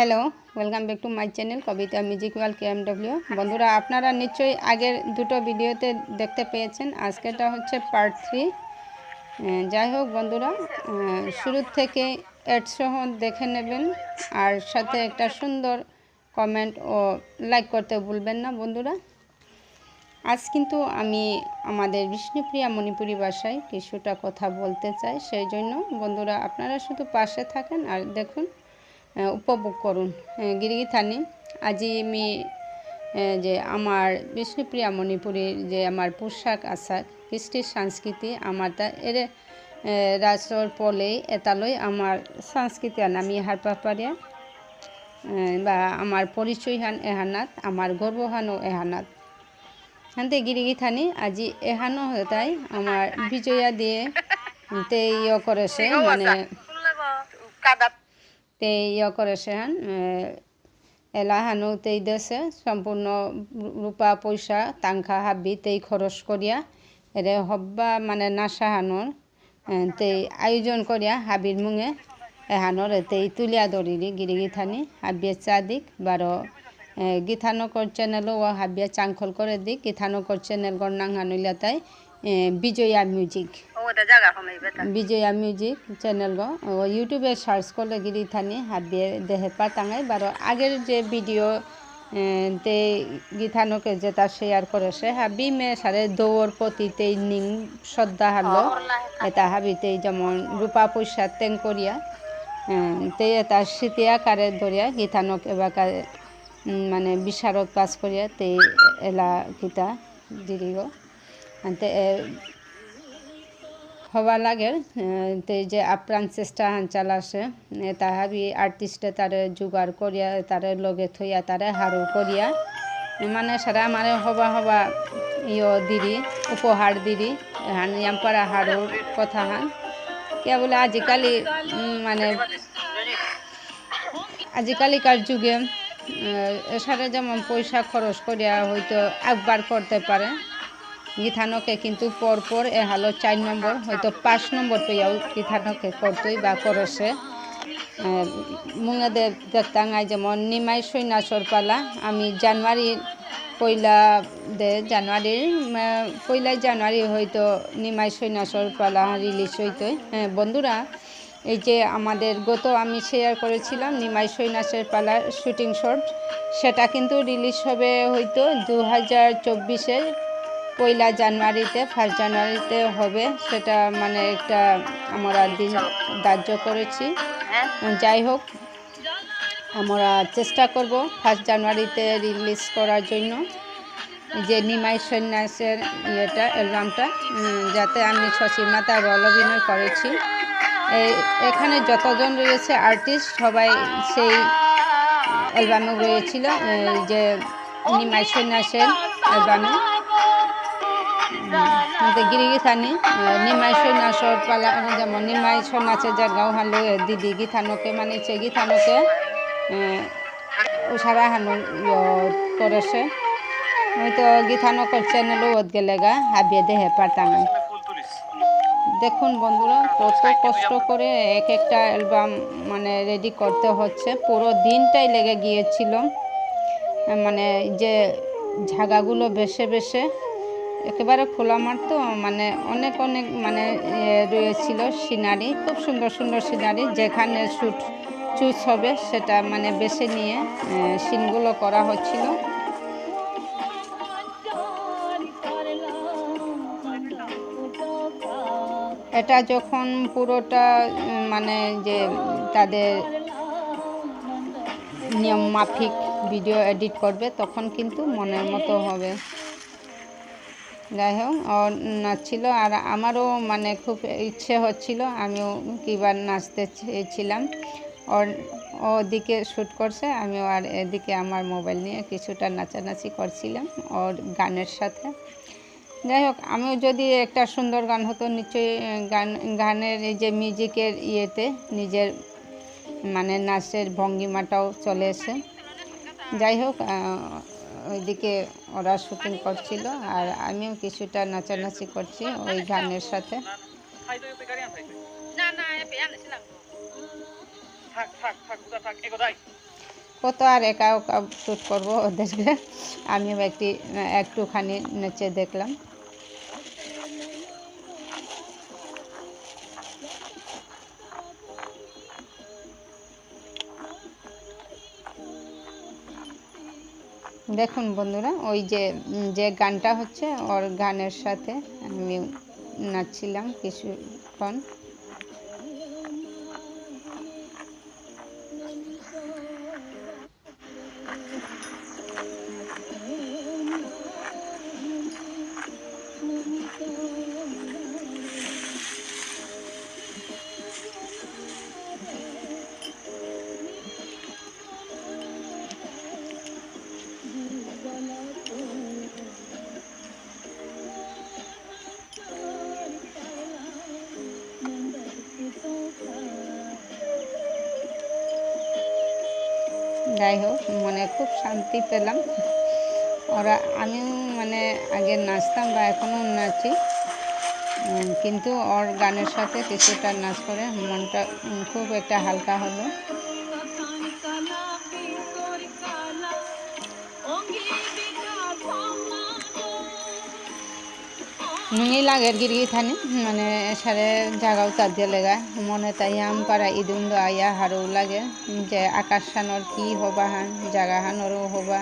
Hello welcome back to my channel Kabita music wall KMW বন্ধুরা, আপনারা নিশ্চয়ই আগের দুটো ভিডিওতে দেখতে পেয়েছেন। আজকেটা হচ্ছে পার্ট থ্রি যাই হোক বন্ধুরা শুরু থেকে অ্যাড সহ দেখে নেবেন, আর সাথে একটা সুন্দর কমেন্ট ও লাইক করতে ভুলবেন না বন্ধুরা। আজ কিন্তু আমি আমাদের বিষ্ণুপ্রিয়া মণিপুরি ভাষায় কিছুটা কথা বলতে চাই, সেই জন্য বন্ধুরা, আপনারা শুধু পাশে থাকেন আর দেখুন। উপভোগ করুন। গিরিগিথানি আজি আমি যে আমার বিষ্ণুপ্রিয়া মণিপুরীর যে আমার পোশাক আশাক কৃষ্টির সংস্কৃতি আমার তা এর রাজর পলে এতালৈ আমার সংস্কৃতি আন আমি হার পাপারিয়া বা আমার পরিচয় হান এহানাত আমার গর্ব হানও এহানাত। হানতে গিরিগি থানি আজি এহানো তাই আমার বিজয়া দিয়ে তে ইয়ে করেছে মানে তে ইয়ে করেছে হান এলা হানু তেই দেশে সম্পূর্ণ রূপা, পয়সা, তাংখা হাবি তেই খরচ করিয়া, এরে হব্বা মানে নাসা হানোর তেই আয়োজন করিয়া হাবির মুঙে এহানোর তেই তুলিয়া দরিরি গিরি গিথানি হাবিয়ে চাদিক বারো গীতানকর চ্যানেলও ও হাবিয়া চাংখল করে দিক, গীতানকর চ্যানেল গড়নাং হানুইলা তাই Bijaya music. Bijaya music channel ইউটিউবে সার্চ করলে গিরি থানি হাবিয়ে দেহে পাতাঙাই বারো আগের যে ভিডিও তে গীতানকে যেটা শেয়ার করেছে হাবি মে সারে দৌড় পতিতে নিং শ্রদ্ধা হারলো। এটা হাবিতে যেমন রূপা পয়সা তেং করিয়া তে এটা স্মৃতি আকারে ধরিয়া গীতানক এবার মানে বিশারদ পাস করিয়া তে এলা গীতা দিদিগ তে হওয়া লাগে তে যে আপ্রাণ চেষ্টা চালাছে তাহাবি আর্টিস্টে তারে জোগাড় করিয়া, তারে লগে থইয়া, তারে হারু করিয়া মানে সারা মানে হবা হবা ইয় দিদি উপহার দিদি হান ইয়াম্পারা হারুর কথা হান। কে বলে আজিকালি মানে আজিকালিকার যুগে সারা যেমন পয়সা খরচ করিয়া হয়তো একবার করতে পারে গীতানকে কিন্তু পরপর এ হালো চার নম্বর, হয়তো পাঁচ নম্বর পেয়েও গীতানকে করতই বা করেছে মুঙে দেখতাঙাই যেমন নিমাই সৈন্যাসর পালা, আমি জানুয়ারি পয়লা দে জানুয়ারির পয়লা জানুয়ারি হয়তো নিমাই সৈন্যাসর পালা রিলিজ হইতই হ্যাঁ বন্ধুরা, এই যে আমাদের গত আমি শেয়ার করেছিলাম নিমাই সৈন্যাসের পালার শুটিং শট সেটা কিন্তু রিলিজ হবে হয়তো দু হাজার চব্বিশের পয়লা জানুয়ারিতে ফার্স্ট জানুয়ারিতে হবে। সেটা মানে একটা আমরা দিন ধার্য করেছি। যাই হোক, আমরা চেষ্টা করব ফার্স্ট জানুয়ারিতে রিলিজ করার জন্য। যে নিমাই সন্ন্যাসের ইয়েটা, অ্যালবামটা যাতে আমি শশীমা তার রল অভিনয় করেছি। এখানে যতজন রয়েছে আর্টিস্ট সবাই সেই অ্যালবামে রয়েছিল। যে নিমাই সন্ন্যাসের অ্যালবামে। গিরিগি থানি নিমাই সন্ন্যাসর পালা যেমন নিমাই সন্ন্যাসের জায়গাও হালো দিদি গীতানোকে মানিছে গীতানোকে উষারা হানু করেছে। হয়তো গীতানকর চ্যানেলও ওদ গেলে গা, হাবিয়ে দেহে পারতাম দেখুন বন্ধুরা, কত কষ্ট করে এক একটা অ্যালবাম মানে রেডি করতে হচ্ছে। পুরো দিনটাই লেগে গিয়েছিল। মানে যে ঝাগাগুলো বেছে বেছে একেবারে খোলা মাঠ তো মানে অনেক অনেক মানে ইয়ে রয়েছিল সিনারি, খুব সুন্দর সুন্দর সিনারি, যেখানে শ্যুট, চুজ হবে সেটা মানে বেছে নিয়ে সিনগুলো করা হচ্ছিল। এটা যখন পুরোটা মানে যে তাদের নিয়ম মাফিক ভিডিও এডিট করবে, তখন কিন্তু মনের মতো হবে। যাই হোক নাচছিল আর আমারও মানে খুব ইচ্ছে হচ্ছিল, আমিও কিবার নাচতে চেয়েছিলাম। ওর, ওদিকে শ্যুট করছে, আমিও আর এদিকে আমার মোবাইল নিয়ে কিছুটা নাচানাচি করছিলাম ওর গানের সাথে। যাই হোক আমিও যদি একটা সুন্দর গান হতো, নিশ্চয়ই গান, গানের এই যে মিউজিকের ইয়েতে নিজের মানে নাচের ভঙ্গিমাটাও চলে এসে। যাই হোক ওইদিকে ওরা শুটিং করছিল আর আমিও কিছুটা নাচানাচি করছি ওই গানের সাথে। না না এ পেয়ান ছিলাম। থাক থাক থাক থাক এগো দাই কত আর একা একা শ্যুট করব ওদেরকে। আমিও একটি একটুখানি নেচে দেখলাম। দেখুন বন্ধুরা ওই যে যে গানটা হচ্ছে ওর গানের সাথে আমি নাচছিলাম কিছুক্ষণ। যাই হোক মনে খুব শান্তি পেলাম। ওরা আমি মানে আগে নাচতাম বা এখনও নাচি। কিন্তু ওর গানের সাথে কিছুটা নাচ করে মনটা খুব একটা হালকা হলো। নুঙি লাগের গিরগি থানি মানে সারে জাগাও তার দিয়ে লেগা। মনে তাই আম পারা ইদুন্দ আয়া হারও লাগে যে আকাশ সানর কি হবা হান জাগা হানরও হবা।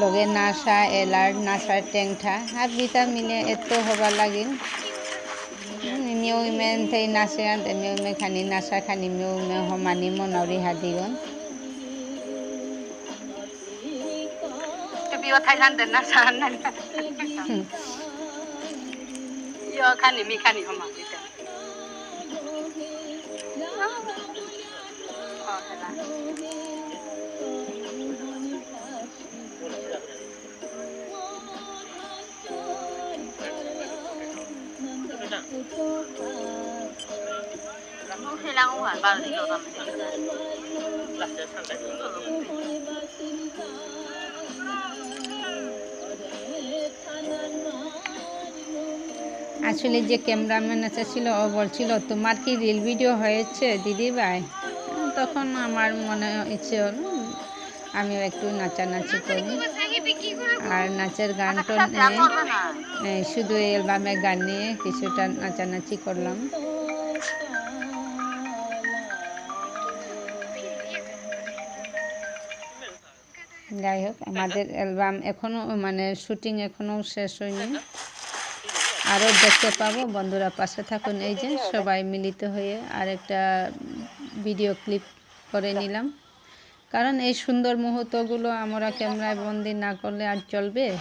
লগে নাচা এলার নাচার টেংঠা হাত বিতা মিলে এত হবা লাগিল মেও ইমেন থাই নাচে আনতে মেও মে খানি নাচা খানি মেও মে হমানি মনাউরি হাদিগন 비와 यो खाने मी खाने हम आते Kailangan ko ba dito kami? Lahat sa sangkatan. আসলে যে ক্যামেরাম্যান আছে ছিল ও বলছিল তোমার কি রিল ভিডিও হয়েছে দিদি ভাই তখন আমার মনে ইচ্ছে হলো আমিও একটু নাচানাচি করি। আর নাচের গান তো নেই। এই শুধু অ্যালবামে গান নিয়ে কিছুটা নাচানাচি করলাম। যাই হোক আমাদের অ্যালবাম এখনও মানে শুটিং এখনও শেষ হয়নি। আরও দেখতে পাবো। বন্ধুরা পাশে থাকুন। এই যে সবাই মিলিত হয়ে আরেকটা ভিডিও ক্লিপ করে নিলাম। কারণ এই সুন্দর মুহূর্তগুলো আমরা ক্যামেরায় বন্দি না করলে আর চলবে?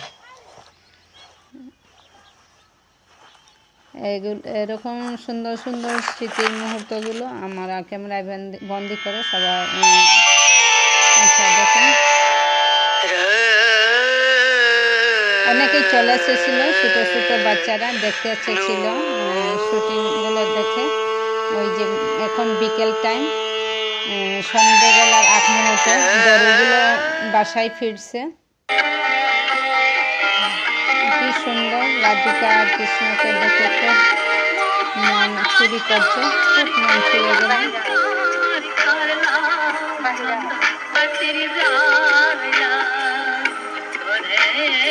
এগুলো, এরকম সুন্দর সুন্দর স্মৃতির মুহূর্তগুলো আমরা ক্যামেরায় বন্দি- করে সবাই আচ্ছা দেখুন। অনেকেই চলে এসেছিল, ছোটো ছোটো বাচ্চারা দেখতে এসেছিল শুটিংগুলো দেখে। ওই যে এখন বিকেল টাইম সন্ধ্যেবেলার আট মুহূর্তে গরুগুলো বাসায় ফিরছে। কি সুন্দর, রাধিকা আর কৃষ্ণকে দেখে খুব মন চুরি করছে, খুব মন ছুঁয়ে গেল।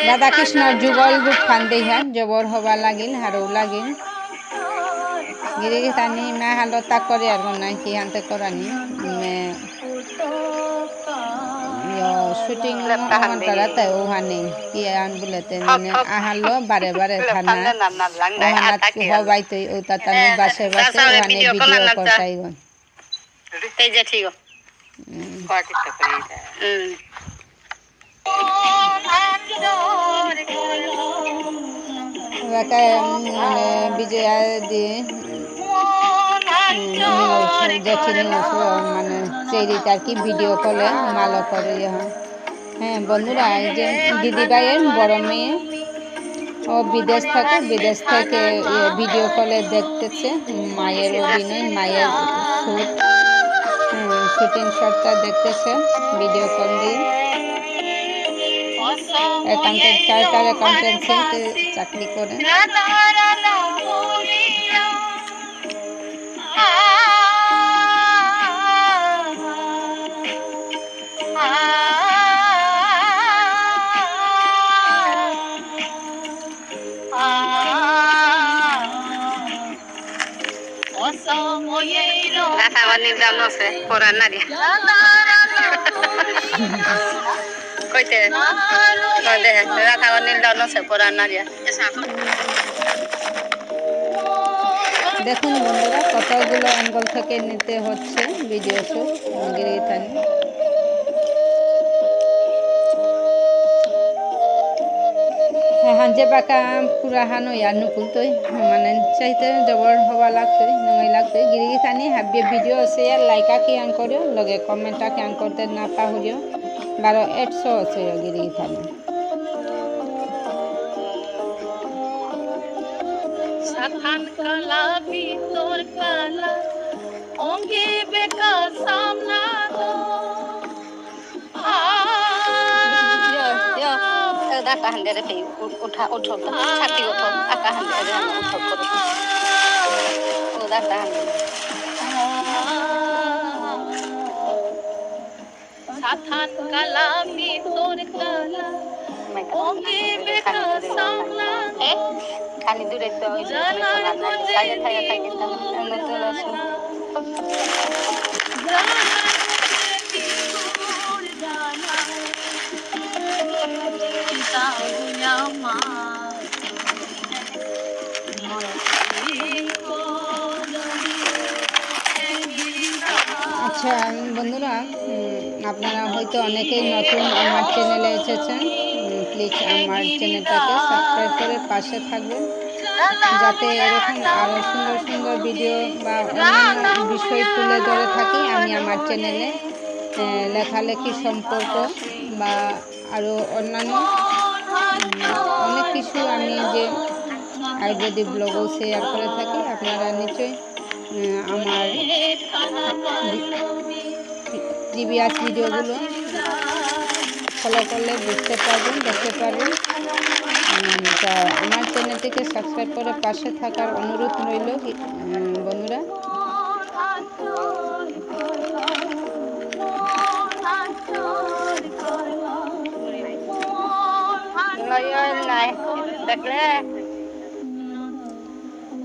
রাধা কৃষ্ণর যুগল রূপ ফান্দে হ্যাঁ জবর হবা লাগিল হারও লাগিল। গিরি তানি মে হালতা করে আর নাই কি হানতে করানি শুটিং তারা তাই ওহানে কি আন বলেতে মানে আহালো বারে বারে থানা। ওহানাত হবাই তুই ও তাতামি বাসে বাসে ওহানে ভিডিও করতাই গন তেজা ঠিক কয়টা করে হুম মানে বিজয়া দিয়ে জেঠিনী মানে চেরিতে আর কি ভিডিও কলে মালো করে হয় বন্ধুরা এই যে দিদিভাইয়ের বড় মেয়ে ও বিদেশ থাকে বিদেশ থেকে ভিডিও কলে দেখতেছে মায়ের অভিনয় মায়ের শ্যুট শুটিং শটটা দেখতেছে ভিডিও কল দিয়ে। অ্যাকাউন্টেন্ট চার্টার অ্যাকাউন্টেন্সিতে চাকরি করেন Hasta van a ir dándose por. রাখা নীল দাম আছে পরার না দেখুন বন্ধুরা, কতগুলো অ্যাঙ্গল থেকে নিতে হচ্ছে ভিডিও শুট গিরিথানি হাঞ্জে বাকা পুরা হানো, ইয়ার নুকুলতই মানে চাইতে জবর হবা লাগতই নঙাই লাগতই গিরিথানি হাবিয়ে ভিডিও আছে ইয়ার লাইকা কি আন করিও, লগে কমেন্টটা কি আন করতে না পাহরিও। বারো একশো আছে গিরিথানি সাথান কালা ভিতর কালা অঙ্গে বেকা সামনা গো আকা হান্ডে রে পেই উঠা উঠো ছাতি উঠো আকা উঠো করো ও দাকা সাথান কালা ভিতর কালা। অঙ্গে বেকা সামনা এ খালি দূরে তো যে থাকে থাকে নতুন আচ্ছা বন্ধুরা আপনারা হয়তো অনেকেই নতুন আমার চ্যানেলে এসেছেন। প্লিজ আমার চ্যানেলটাকে সাবস্ক্রাইব করে পাশে থাকবেন। যাতে এরকম আরও সুন্দর সুন্দর ভিডিও বা অন্যান্য বিষয় তুলে ধরে থাকি আমি আমার চ্যানেলে লেখালেখি সম্পর্ক বা আরও অন্যান্য অনেক কিছু আমি যে আয়ুর্বেদিক ব্লগও শেয়ার করে থাকি, আপনারা নিশ্চয়ই আমার জিবিএস ভিডিওগুলো ফলো করলে বুঝতে পারবেন দেখতে পারবেন। তা আমার চ্যানেলটিকে সাবস্ক্রাইব করে পাশে থাকার অনুরোধ রইল বন্ধুরা।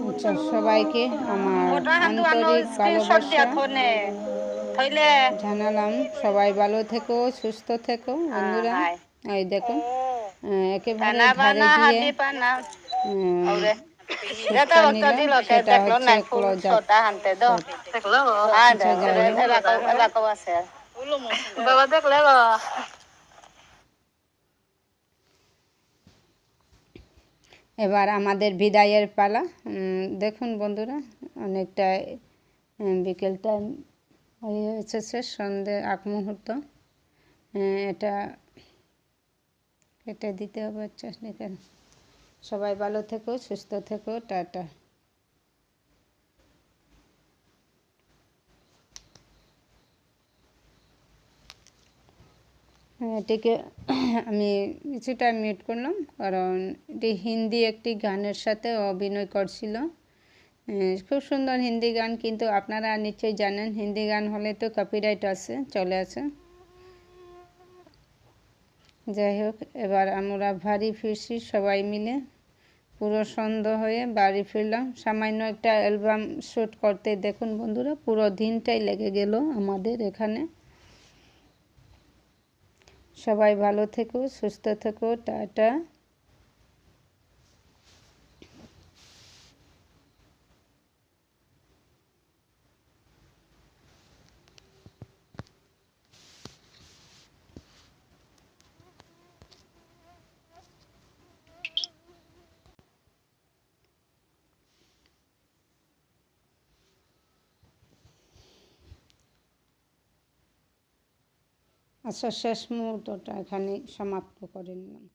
আচ্ছা সবাইকে আমার আন্তরিক ভালোবাসা। জানালাম। সবাই ভালো থেকো সুস্থ থেকো বন্ধুরা। এই দেখো একেবারে ধারে হ্যাঁ বাবা দেখলে এবার আমাদের বিদায়ের পালা। উম, দেখুন বন্ধুরা অনেকটা বিকেল টাইম হয়ে এসেছে সন্ধে আগ মুহূর্ত। এটা কেটে দিতে হবে চাষনি কেন সবাই ভালো থেকো, সুস্থ থেকো, টাটা। এটিকে আমি কিছুটা মিউট করলাম, কারণ এটি হিন্দি একটি গানের সাথে অভিনয় করছিল। খুব সুন্দর হিন্দি গান, কিন্তু আপনারা নিশ্চয়ই জানেন, হিন্দি গান হলে তো কপিরাইট আছে, চলে আসে যাই হোক, এবার আমরা বাড়ি ফিরছি সবাই মিলে। পুরো সন্ধ্যা হয়ে বাড়ি ফিরলাম। সামান্য একটা অ্যালবাম শ্যুট করতে, দেখুন বন্ধুরা, পুরো দিনটাই লেগে গেল আমাদের এখানে। সবাই ভালো থেকো, সুস্থ থেকো, টাটা। আচ্ছা শেষ মুহূর্তটা এখানে সমাপ্ত করে নিলাম।